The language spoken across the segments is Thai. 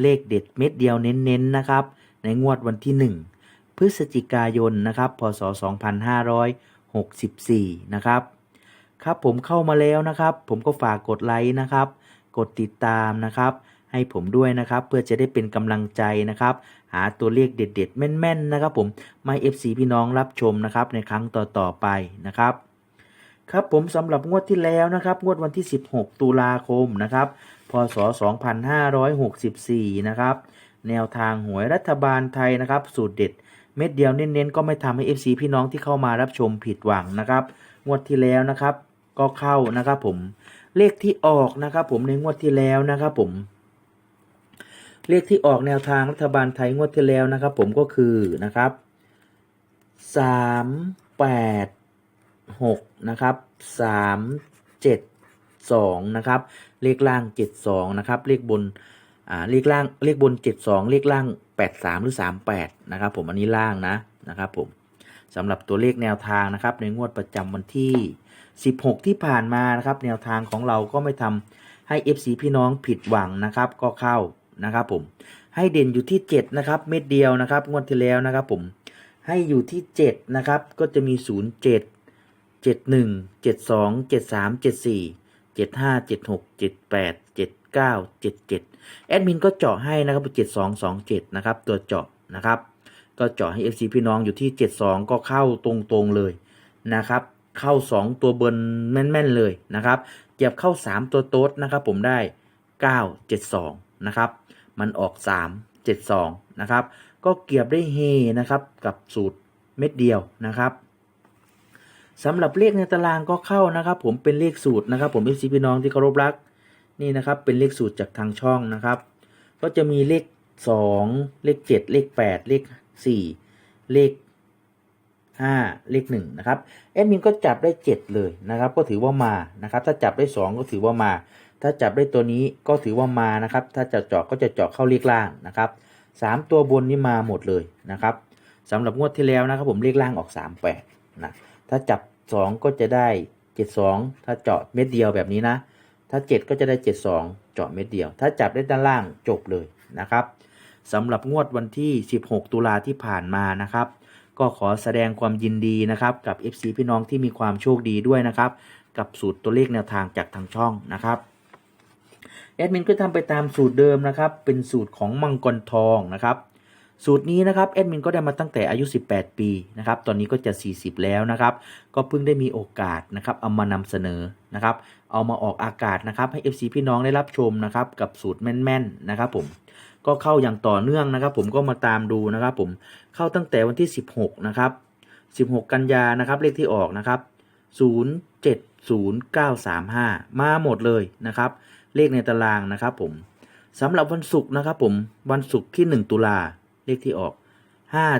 เลขเด็ดเม็ดเดียวเน้นๆนะครับ ในงวดวันที่ 1 พฤศจิกายนนะครับ พศ 2564 นะครับ ครับผมเข้ามาแล้วนะครับ ผมก็ฝากกดไลค์นะครับ กดติดตามนะครับ ให้ผมด้วยนะครับ เพื่อจะได้เป็นกำลังใจนะครับ หาตัวเลขเด็ด ๆ แม่นๆ นะครับ ผมไม่ FC พี่น้องรับชมนะครับ ในครั้งต่อๆไปนะครับครับผมสำหรับงวดที่แล้วนะครับ งวดวันที่ 16 ตุลาคมนะครับ พศ 2564 นะครับ แนวทางหวยรัฐบาลไทยนะครับ สูตรเด็ด เม็ดเดียวเน้นๆ ก็ไม่ทำให้ FC พี่น้องที่เข้ามารับชมผิดหวังนะครับ งวดที่แล้วนะครับ ก็เข้านะครับผม เลขที่ออกนะครับผมในงวดที่แล้วนะครับผม เลขที่ออกแนวทางรัฐบาลไทยงวดที่แล้วนะครับ ผมก็คือนะครับสามแปดหกนะครับสามเจ็ด สองนะครับเลขล่างเจ็ดสองนะครับเลขบนอ่าเลขล่างเลขบนเจ็ดสองเลขล่างแปดสามหรือสามแปดนะครับผมอันนี้ล่างนะนะครับผมสำหรับตัวเลขแนวทางนะครับในงวดประจำวันที่ 16 ที่ผ่านมานะครับแนวทางของเราก็ไม่ทำให้ FC พี่น้องผิดหวังนะครับก็เข้านะครับผมให้เด่นอยู่ที่ 7 นะครับ เม็ดเดียวนะครับ งวดที่แล้วนะครับผมให้อยู่ที่ 7 นะครับ ก็จะมี 0 7 71 72 73 74 75 76 78 79 77แอดมินก็เจาะให้นะครับ7227นะครับตัวเจาะนะครับ ก็เจาะให้ FC พี่น้องอยู่ที่72ก็เข้าตรงๆเลยนะครับ เข้า2ตัวเบิร์นแม่นๆเลยนะครับเหยียบเข้า3ตัวโต๊ดนะครับ ผมได้9 72นะครับ มันออก3 72นะครับ ก็เกียบได้เฮนะครับกับสูตรเม็ดเดียวนะครับ สำหรับเลขในตารางก็เข้านะครับ ผมเป็นเลขสูตรนะครับ ผม FC พี่น้องที่เคารพรักนี่นะครับ เป็นเลขสูตรจากทางช่องนะครับ ก็จะมีเลข 2 เลข 7 เลข 8 เลข 4 เลข 5 เลข1นะครับแอดมินก็จับได้ 7 เลยนะครับ ก็ถือว่ามานะครับ ถ้าจับได้ 2 ก็ถือว่ามา ถ้าจับได้ตัวนี้ก็ถือว่ามานะครับ ถ้าจะเจาะก็จะเจาะเข้าเลขล่างนะครับ 3 ตัวบนนี่มาหมดเลยนะครับสำหรับงวดที่แล้วนะครับ ผมเลขล่างออก 38นะ ถ้าจับ 2 ก็จะได้ 72 ถ้าเจาะเม็ดเดียวแบบนี้นะ ถ้า 7 ก็จะได้ 72 เจาะเม็ดเดียว ถ้าจับได้ด้านล่างจบเลยนะครับสำหรับงวดวันที่ 16 ตุลาที่ผ่านมานะครับ ก็ขอแสดงความยินดีนะครับกับ FC พี่น้องที่มีความโชคดีด้วยนะครับ กับสูตรตัวเลขแนวทางจากทางช่องนะครับแอดมินก็ทำไปตามสูตรเดิมนะครับ เป็นสูตรของมังกรทองนะครับ สูตรนี้นะครับแอดมินก็ได้มาตั้งแต่อายุ 18 ปีนะครับตอนนี้ก็จะ 40 แล้วนะครับก็เพิ่งได้มีโอกาสนะครับเอามานำเสนอนะครับเอามาออกอากาศนะครับให้ FC พี่น้องได้รับชมนะครับกับสูตรแม่นๆนะครับผมก็เข้าอย่างต่อเนื่องนะครับ ผมก็มาตามดูนะครับผมเข้าตั้งแต่วันที่ 16นะครับ16 กันยานะครับเลขที่ออกนะครับ 070935 มาหมดเลยนะครับ เลขในตารางนะครับผมสำหรับวันศุกร์นะครับผมวันศุกร์ที่ 1 ตุลา เลขที่ออก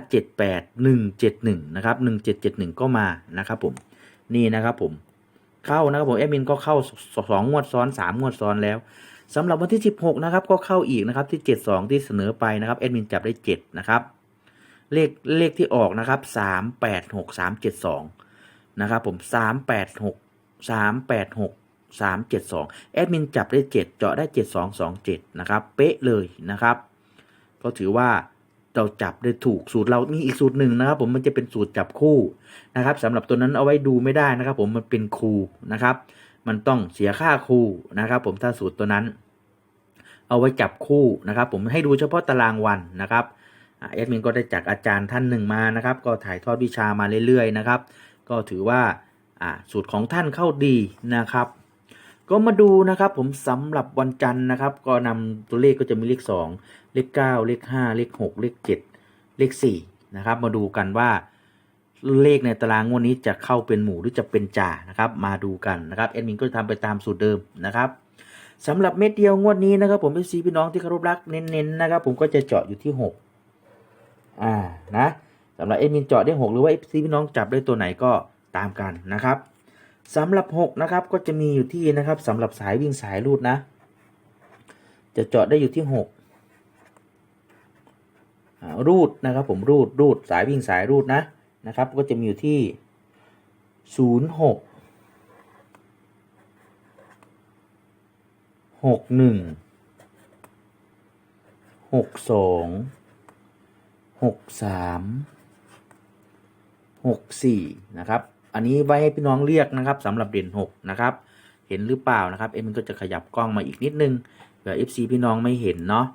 578171 นะครับ 1771 ก็มานะครับผมนี่นะครับผมเข้านะครับผมแอดมินก็เข้าสองงวดซ้อนสามงวดซ้อนแล้วสำหรับวันที่ 16 นะครับ ก็เข้าอีกนะครับที่ 72 ที่เสนอไปนะครับแอดมินจับได้ 7 นะครับ เลขเลขที่ออกนะครับ 386 372 นะครับผม 386 386 372แอดมินจับได้ 7 เจาะได้ 7227 นะครับ เป๊ะเลยนะครับ ก็ถือว่า เราจับได้ถูกสูตรเรามีอีกสูตรหนึ่งนะครับ ผมมันจะเป็นสูตรจับคู่นะครับสำหรับตัวนั้นเอาไว้ดูไม่ได้นะครับ ผมมันเป็นครูนะครับ มันต้องเสียค่าครูนะครับ ผมถ้าสูตรตัวนั้น เอาไว้จับคู่นะครับ ผมให้ดูเฉพาะตารางวันนะครับแอดมินก็ได้จากอาจารย์ท่านหนึ่งมานะครับ ก็ถ่ายทอดวิชามาเรื่อยๆนะครับ ก็ถือว่าสูตรของท่านเข้าดีนะครับ ก็มาดูนะครับผมสำหรับวันจันทร์นะครับ ก็นำตัวเลขก็จะมีเลข 2 เลข 9 เลข 5 เลข 6 เลข 7 เลข4นะครับมาดูกันว่าเลขในตารางงวดนี้จะเข้าเป็นหมู่หรือจะเป็นจ่านะครับ มาดูกันนะครับแอดมินก็จะทำไปตามสูตรเดิมนะครับสำหรับเม็ดเดียวงวดนี้นะครับ ผมเอฟซีพี่น้องที่เคารพรักเน้นๆนะครับ ผมก็จะเจาะอยู่ที่หกอ่านะสำหรับเอ็มินเจาะได้หกหรือว่าเอฟซีพี่น้องจับได้ตัวไหนก็ตามกันนะครับ สำหรับหกนะครับก็จะมีอยู่ที่นะครับสำหรับสายวิ่งสายรูดนะ จะเจาะได้อยู่ที่หกรูดนะครับผมรูดรูดสายวิ่งสายรูดนะนะครับ ก็จะมีอยู่ที่ศูนย์หกหกหนึ่งหกสองหกสามหกสี่นะครับ อันนี้ไว้ให้พี่น้องเรียกนะครับสำหรับเด่นหกนะครับ เห็นหรือเปล่านะครับเอ็มมันก็จะขยับกล้องมาอีกนิดนึงเผื่อ FC พี่น้องไม่เห็นเนาะ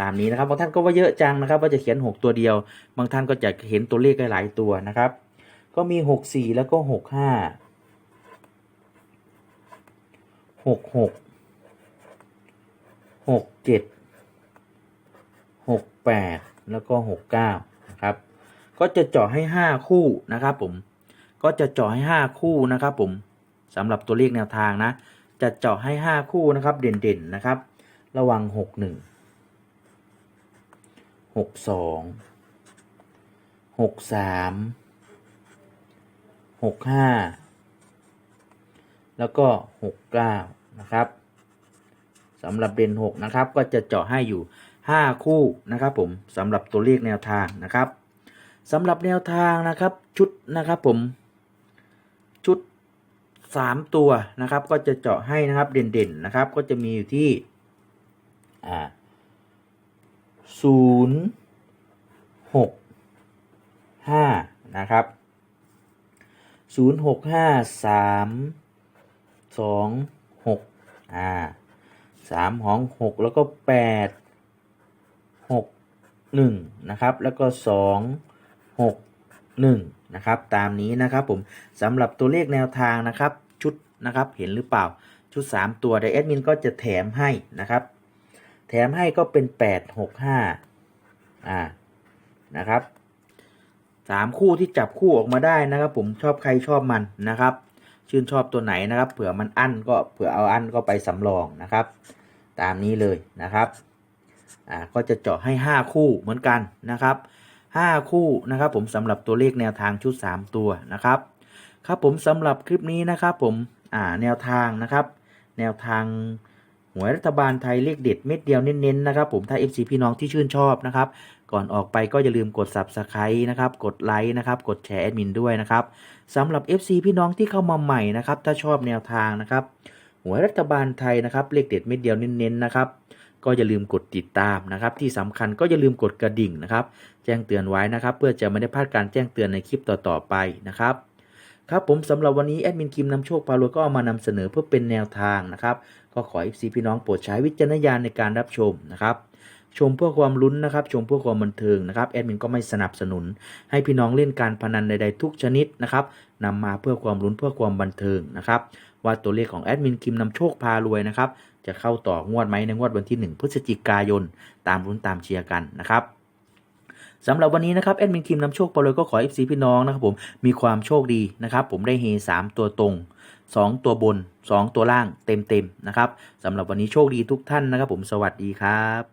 ตามนี้นะครับบางท่านก็ว่าเยอะจังนะครับ ว่าจะเขียน 6 ตัวเดียว บางท่านก็จะเห็นตัวเลขหลายตัวนะครับ ก็มี 6 4 แล้วก็ 6 5 6 6หกเจ็ดหกแปดแล้วก็หกเก้านะครับก็จะเจาะให้ห้าคู่นะครับผม ก็จะเจาะให้ห้าคู่นะครับผมสำหรับตัวเลขแนวทางนะ จะเจาะให้ห้าคู่นะครับ เด่นๆนะครับ ระวังหกหนึ่งหกสองหกสามหกห้าแล้วก็หกเก้านะครับสำหรับเด่น6นะครับ ก็จะเจาะให้อยู่ 5 คู่นะครับผมสำหรับตัวเลขแนวทางนะครับสำหรับแนวทางนะครับชุดนะครับผม 3 ตัวนะครับ ก็จะเจาะให้นะครับเด่นๆนะครับ ก็จะมีอยู่ที่อ่าศูนย์หกห้านะครับศูนย์หกห้าสามสองหกอ่าสามหองหกแล้วก็แปดหกหนึ่งนะครับ แล้วก็สองหกหนึ่ง นะครับ ตามนี้นะครับผมสำหรับตัวเลขแนวทางนะครับชุดนะครับเห็นหรือเปล่าชุด 3 ตัวไดแอดมินก็จะแถมให้นะครับ แถมให้ก็เป็น 8 6 5อ่านะครับสามคู่ที่จับคู่ออกมาได้นะครับ ผมชอบใครชอบมันนะครับ ชื่นชอบตัวไหนนะครับ เผื่อมันอั้นก็เผื่อเอาอั้นก็ไปสำรองนะครับ ตามนี้เลยนะครับอ่าก็จะเจาะให้ 5 คู่เหมือนกันนะครับ 5 คู่นะครับผมสำหรับตัวเลขแนวทางชุด 3 ตัวนะครับ ครับผมสำหรับคลิปนี้นะครับผมอ่าแนวทางนะครับ แนวทางหวยรัฐบาลไทยเลขเด็ดเม็ดเดียวเน้นๆนะครับผมถ้า FC พี่น้องที่ชื่นชอบนะครับ ก่อนออกไปก็อย่าลืมกด Subscribe นะครับ กดไลค์นะครับ กดแชร์แอดมินด้วยนะครับสำหรับ FC พี่น้องที่เข้ามาใหม่นะครับ ถ้าชอบแนวทางนะครับหวยรัฐบาลไทยนะครับเลขเด็ดเม็ดเดียวเน้นๆนะครับ ก็อย่าลืมกดติดตามนะครับ ที่สำคัญก็อย่าลืมกดกระดิ่งนะครับ แจ้งเตือนไว้นะครับ เพื่อจะไม่ได้พลาดการแจ้งเตือนในคลิปต่อๆไปนะครับครับผมสำหรับวันนี้แอดมินคิมนำโชคพาโลก็เอามานำเสนอเพื่อเป็นแนวทางนะครับ ก็ขอ FC พี่น้องโปรดใช้วิจารณญาณในการรับชมนะครับ ชมเพื่อความลุ้นนะครับ ชมเพื่อความบันเทิงนะครับแอดมินก็ไม่สนับสนุน ให้พี่น้องเล่นการพนันใด ๆ ทุกชนิดนะครับนำมาเพื่อความลุ้นเพื่อความบันเทิงนะครับ ว่าตัวเลขของแอดมินคิมนำโชคพารวยนะครับ จะเข้าต่องวดไหมในงวดวันที่ 1 พฤศจิกายน ตามรุ้นตามเชียร์กันนะครับสำหรับวันนี้นะครับแอดมินคิมนำโชคไปเลยก็ขอ FC พี่น้องนะครับผมมีความโชคดีนะครับผมได้เฮ3ตัวตรง 2 ตัวบน 2 ตัวล่างเต็มๆนะครับสำหรับวันนี้โชคดีทุกท่านนะครับผมสวัสดีครับ